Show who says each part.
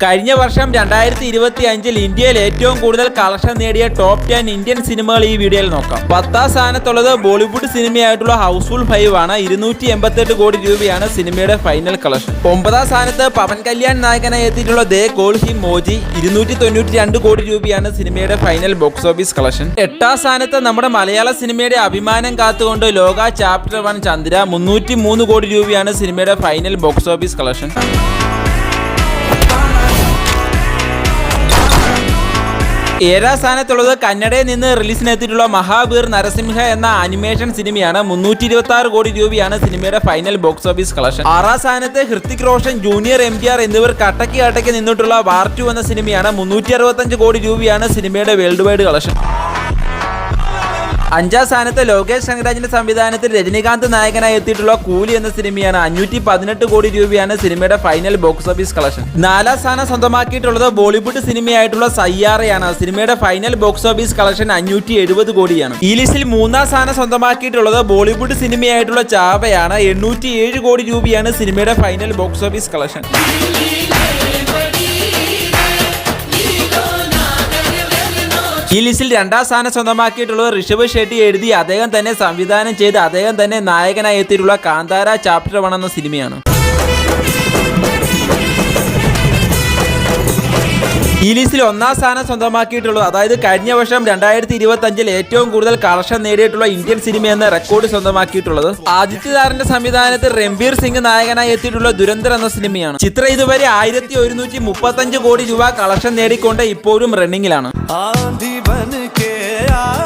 Speaker 1: കഴിഞ്ഞ വർഷം രണ്ടായിരത്തി ഇരുപത്തി അഞ്ചിൽ ഇന്ത്യയിൽ ഏറ്റവും കൂടുതൽ കളക്ഷൻ നേടിയ ടോപ്പ് ടെൻ ഇന്ത്യൻ സിനിമകൾ ഈ വീഡിയോയിൽ നോക്കാം. പത്താം സ്ഥാനത്തുള്ളത് ബോളിവുഡ് സിനിമയായിട്ടുള്ള ഹൗസ്ഫുൾ ഫൈവ് ആണ്. ഇരുന്നൂറ്റി എൺപത്തെട്ട് കോടി രൂപയാണ് സിനിമയുടെ ഫൈനൽ കളക്ഷൻ ഒമ്പതാം സ്ഥാനത്ത് പവൻ കല്യാൺ നായകനായി എത്തിയിട്ടുള്ള ദേ കോൾ ഹി മോജി ഇരുന്നൂറ്റി തൊണ്ണൂറ്റി രണ്ട് കോടി രൂപയാണ് സിനിമയുടെ ഫൈനൽ ബോക്സ് ഓഫീസ് കളക്ഷൻ എട്ടാം സ്ഥാനത്ത് നമ്മുടെ മലയാള സിനിമയുടെ അഭിമാനം കാത്തുകൊണ്ട് ലോക ചാപ്റ്റർ വൺ ചന്ദ്ര മുന്നൂറ്റി മൂന്ന് കോടി രൂപയാണ് സിനിമയുടെ ഫൈനൽ ബോക്സ് ഓഫീസ് കളക്ഷൻ ഏഴാം സ്ഥാനത്തുള്ളത് കന്നഡയിൽ നിന്ന് റിലീസിനെത്തിയിട്ടുള്ള മഹാബീർ നരസിംഹ എന്ന അനിമേഷൻ സിനിമയാണ്. മുന്നൂറ്റി ഇരുപത്തി ആറ് കോടി രൂപയാണ് സിനിമയുടെ ഫൈനൽ ബോക്സ് ഓഫീസ് കളക്ഷൻ. ആറാം സ്ഥാനത്ത് Hrithik Roshan junior M G R എന്നിവർ കട്ടക്ക് കട്ടക്ക് നിന്നിട്ടുള്ള വാർ ടു എന്ന സിനിമയാണ്. മുന്നൂറ്റി അറുപത്തഞ്ച് കോടി രൂപയാണ് സിനിമയുടെ വേൾഡ് വൈഡ് കളക്ഷൻ. അഞ്ചാം സ്ഥാനത്ത് ലോകേഷ് ശങ്കരാജിന്റെ സംവിധാനത്തിൽ രജനീകാന്ത് നായകനായി എത്തിയിട്ടുള്ള കൂലി എന്ന സിനിമയാണ് അഞ്ഞൂറ്റി പതിനെട്ട് കോടി രൂപയാണ് സിനിമയുടെ ഫൈനൽ ബോക്സ് ഓഫീസ് കളക്ഷൻ നാലാം സ്ഥാനം സ്വന്തമാക്കിയിട്ടുള്ളത് ബോളിവുഡ് സിനിമയായിട്ടുള്ള സയ്യാറയാണ്. സിനിമയുടെ ഫൈനൽ ബോക്സ് ഓഫീസ് കളക്ഷൻ അഞ്ഞൂറ്റി എഴുപത് കോടിയാണ്. ഈ ലിസ്റ്റിൽ മൂന്നാം സ്ഥാനം സ്വന്തമാക്കിയിട്ടുള്ളത് ബോളിവുഡ് സിനിമയായിട്ടുള്ള ചാവയാണ്. എണ്ണൂറ്റി ഏഴ് കോടി രൂപയാണ് സിനിമയുടെ ഫൈനൽ ബോക്സ് ഓഫീസ് കളക്ഷൻ ഈ ലിസ്റ്റിൽ രണ്ടാം സ്ഥാനം സ്വന്തമാക്കിയിട്ടുള്ള ഋഷഭ് ഷെട്ടി എഴുതി അദ്ദേഹം തന്നെ സംവിധാനം ചെയ്ത് അദ്ദേഹം തന്നെ നായകനായി എത്തിയിട്ടുള്ള കാന്താര ചാപ്റ്റർ വൺ എന്ന സിനിമയാണ്. ഈ ലിസ്റ്റിൽ ഒന്നാം സ്ഥാനം സ്വന്തമാക്കിയിട്ടുള്ളത് അതായത് കഴിഞ്ഞ വർഷം രണ്ടായിരത്തി ഇരുപത്തി അഞ്ചിൽ ഏറ്റവും കൂടുതൽ കളക്ഷൻ നേടിയിട്ടുള്ള ഇന്ത്യൻ സിനിമ എന്ന റെക്കോർഡ് സ്വന്തമാക്കിയിട്ടുള്ളത്. ആദിത്യദാറിന്റെ സംവിധാനത്തിൽ രംബീർ സിംഗ് നായകനായി എത്തിയിട്ടുള്ള ദുരന്തർ എന്ന സിനിമയാണ്. ചിത്രം ഇതുവരെ ആയിരത്തി ഒരുന്നൂറ്റി മുപ്പത്തഞ്ച് കോടി രൂപ കളക്ഷൻ നേടിക്കൊണ്ട് ഇപ്പോഴും റണ്ണിങ്ങിലാണ്
Speaker 2: बन के आए